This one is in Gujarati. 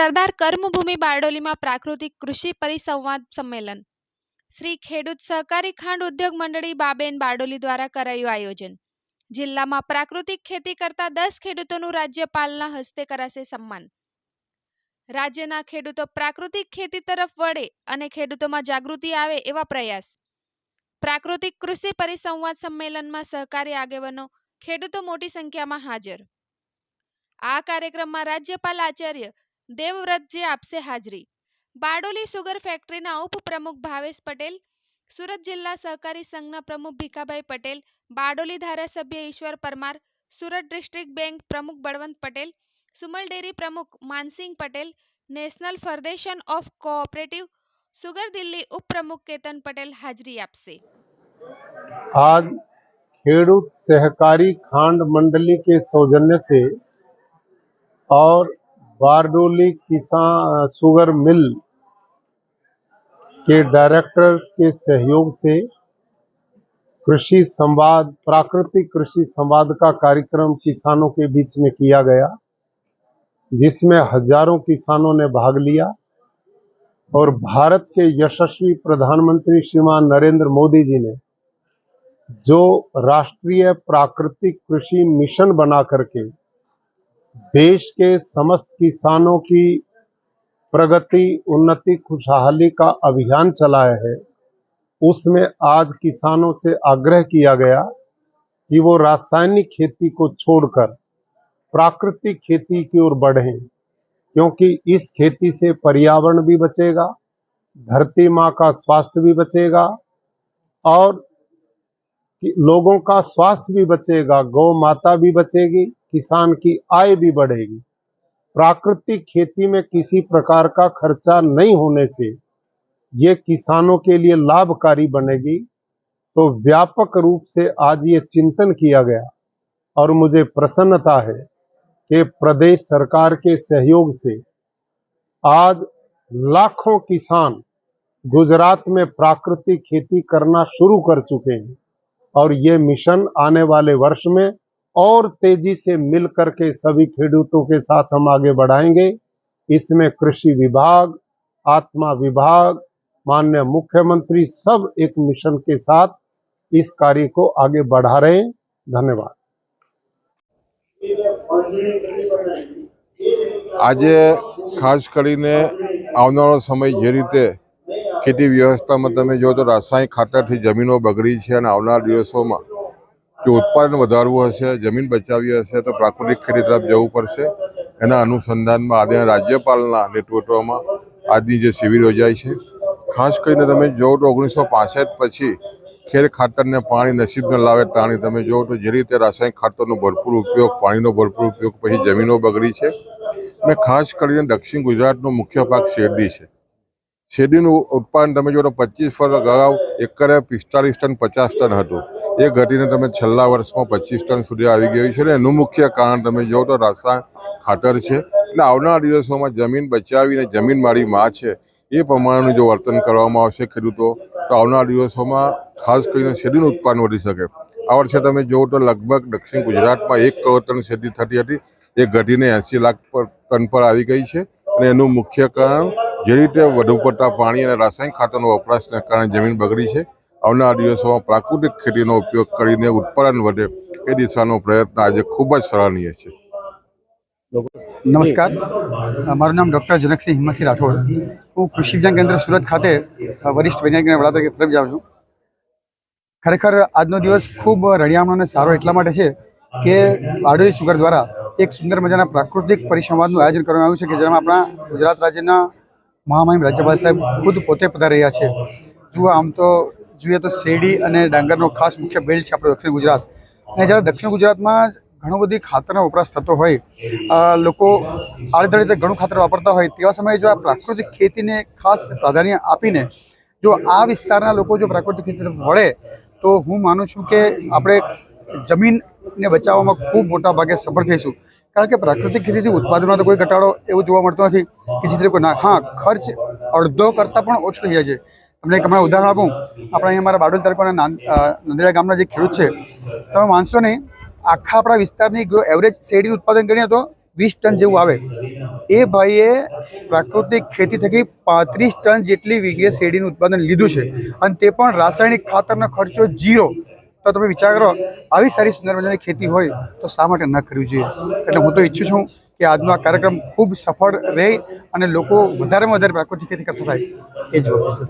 સરદાર કર્મભૂમિ બારડોલીમાં પ્રાકૃતિક કૃષિ પરિસંવાદ સંમેલન. શ્રી ખેડૂત સહકારી ખાંડ ઉદ્યોગ મંડળી બાબેન બારડોલી દ્વારા કરાયું આયોજન. જિલ્લામાં પ્રાકૃતિક ખેતી કરતા દસ ખેડૂતોનું રાજ્યપાલના હસ્તે કરાશે સન્માન. રાજ્યના ખેડૂતો પ્રાકૃતિક ખેતી તરફ વળે અને ખેડૂતોમાં જાગૃતિ આવે એવા પ્રયાસ. પ્રાકૃતિક કૃષિ પરિસંવાદ સંમેલનમાં સહકારી આગેવાનો ખેડૂતો મોટી સંખ્યામાં હાજર. આ કાર્યક્રમમાં રાજ્યપાલ આચાર્ય દેવવ્રતજી આપશે હાજરી બારડોલી સુગર ફેક્ટરીના ઉપપ્રમુખ ભાવેશ પટેલ સુરત જિલ્લા સહકારી સંઘના પ્રમુખ ભીખાભાઈ પટેલ બારડોલી ધારાસભ્ય ઈશ્વર પરમાર સુરત ડિસ્ટ્રિક્ટ બેંક પ્રમુખ બળવંત પટેલ સુમલ ડેરી પ્રમુખ Mansingh Patel national federation of cooperative sugar Delhi ઉપપ્રમુખ केतन पटेल हाजिरी आपसे आज खेडूत सहकारी खांड मंडली के सौजन्य से और बारडोली किसान शुगर मिल के डायरेक्टर्स के सहयोग से कृषि संवाद, प्राकृतिक कृषि संवाद का कार्यक्रम किसानों के बीच में किया गया, जिसमें हज़ारों किसानों ने भाग लिया और भारत के यशस्वी प्रधानमंत्री श्रीमान नरेंद्र मोदी जी ने जो राष्ट्रीय प्राकृतिक कृषि मिशन बना करके देश के समस्त किसानों की प्रगति, उन्नति, खुशहाली का अभियान चलाया है। उसमें आज किसानों से आग्रह किया गया कि वो रासायनिक खेती को छोड़कर प्राकृतिक खेती की ओर बढ़ें, क्योंकि इस खेती से पर्यावरण भी बचेगा, धरती माँ का स्वास्थ्य भी बचेगा और कि लोगों का स्वास्थ्य भी बचेगा, गौ माता भी बचेगी, किसान की आय भी बढ़ेगी। प्राकृतिक खेती में किसी प्रकार का खर्चा नहीं होने से ये किसानों के लिए लाभकारी बनेगी। तो व्यापक रूप से आज ये चिंतन किया गया और मुझे प्रसन्नता है कि प्रदेश सरकार के सहयोग से आज लाखों किसान गुजरात में प्राकृतिक खेती करना शुरू कर चुके हैं। और ये मिशन आने वाले वर्ष में और तेजी से मिल करके सभी खेडूतों के साथ हम आगे बढ़ाएंगे इसमें कृषि विभाग आत्मा विभाग माननीय मुख्यमंत्री सब एक मिशन के साथ इस कार्य को आगे बढ़ा रहे हैं धन्यवाद આજે ખાસ કરીને આવનારો સમય જે રીતે ખેતી વ્યવસ્થામાં તમે જો તો રાસાયણિક ખાતરથી જમીનો બગડી છે અને આવનાર દિવસોમાં જો ઉત્પાદન વધારવું હશે, જમીન બચાવવી હશે, તો પ્રાકૃતિક ખેતી તરફ જવું પડશે. એના અનુસંધાનમાં આજે રાજ્યપાલના નેતૃત્વમાં આજની જે શિબિર યોજાઈ છે. ખાસ કરીને તમે જો તો ઓગણીસો પાસઠ પછી ખેર ખાતરને પાણી નસીબ ન લાવે તાણી તમે જુઓ તો જે રીતે રાસાયણિક ખાતરનો ભરપૂર ઉપયોગ, પાણીનો ભરપૂર ઉપયોગ પછી જમીનો બગડી છે. અને ખાસ કરીને દક્ષિણ ગુજરાતનો મુખ્ય પાક શેરડી છે. શેરડીનું ઉત્પાદન તમે જો તો પચીસ વર્ષ અગાઉ એકરે પિસ્તાલીસ ટન, પચાસ ટન હતું. એ ઘટીને તમે છેલ્લા વર્ષમાં પચીસ ટન સુધી આવી ગયું છે અને એનું મુખ્ય કારણ તમે જો તો રાસાયણ ખાતર છે. એટલે આવનાર દિવસોમાં જમીન બચાવીને જમીન મારી માં છે, એ પ્રમાણેનું જો વર્તન કરવામાં આવશે ખેડૂતો, તો આવનાર દિવસોમાં ખાસ કરીને શેરડીનું ઉત્પાદન વધી શકે. આ વર્ષે તમે જુઓ તો લગભગ દક્ષિણ ગુજરાતમાં એક કરોડ ટન શેરડી થતી હતી. એ ઘટીને એંસી લાખ પર ટન પર આવી ગઈ છે અને એનું મુખ્ય કારણ જે રીતે વધુ પડતા પાણી અને રાસાયણિક ખાતરનો વપરાશને કારણે જમીન બગડી છે, આવનાર દિવસોમાં પ્રાકૃતિક ખેતીનો ઉપયોગ કરીને ઉત્પાદન વધે એ દિશાનો પ્રયત્ન આજે ખૂબ જ સરાહનીય છે. નમસ્કાર. મારું નામ ડૉક્ટર જનકસિંહ હિંમતસિંહ રાઠોડ. હું કૃષિ વિજ્ઞાન કેન્દ્ર સુરત ખાતે વરિષ્ઠ વૈજ્ઞાનિક વડા તરીકે ફરજ જાઉં છું. ખરેખર આજનો દિવસ ખૂબ રળિયામણો અને સારો એટલા માટે છે કે બારડોલી સુગર દ્વારા એક સુંદર મજાના પ્રાકૃતિક પરિસંવાદનું આયોજન કરવામાં આવ્યું છે કે જેમાં આપણા ગુજરાત રાજ્યના મહામહિમ રાજ્યપાલ સાહેબ ખુદ પોતે પધાર્યા છે. જુઓ, આમ તો જોઈએ તો શેરડી અને ડાંગરનો ખાસ મુખ્ય બેલ્ટ છે આપણો દક્ષિણ ગુજરાત. અને જ્યારે દક્ષિણ ગુજરાતમાં ઘણો બધી ખાતરનો વપરાશ થતો હોય લોકો આડેધડ રીતે ઘણું ખાતર વાપરતા હોય, તેવા સમયે જો આ પ્રાકૃતિક ખેતીને ખાસ પ્રાધાન્ય આપીને જો આ વિસ્તારના લોકો જો પ્રાકૃતિક ખેતી તરફ વળે, તો હું માનું છું કે આપણે જમીનને બચાવવામાં ખૂબ મોટા ભાગે સફળ થઈશું. કારણ કે પ્રાકૃતિક ખેતીથી ઉત્પાદનમાં તો કોઈ ઘટાડો એવું જોવા મળતો નથી કે જેથી કોઈ ના હા, ખર્ચ અડધો કરતાં પણ ઓછો થઈ જાય છે. તમને એક હમણાં ઉદાહરણ આપું. આપણે અહીંયા અમારા બારડોલ તાલુકાના નંદેડા ગામના જે ખેડૂત છે, તમે માનશો નહીં, આખા આપણા વિસ્તારની જો એવરેજ શેરડીનું ઉત્પાદન કરીએ તો વીસ ટન જેવું આવે. એ ભાઈએ પ્રાકૃતિક ખેતી થકી પાંત્રીસ ટન જેટલી વીઘે શેરડીનું ઉત્પાદન લીધું છે. અને તે પણ રાસાયણિક ખાતરનો ખર્ચો જીરો તો તમે વિચાર કરો, આવી સારી સુંદર મજાની ખેતી હોય તો શા માટે ન કરવી જોઈએ? એટલે હું તો ઈચ્છું છું કે આજનો આ કાર્યક્રમ ખૂબ સફળ રહે અને લોકો વધારેમાં વધારે પ્રાકૃતિક ખેતી કરતા થાય. એ જ વખત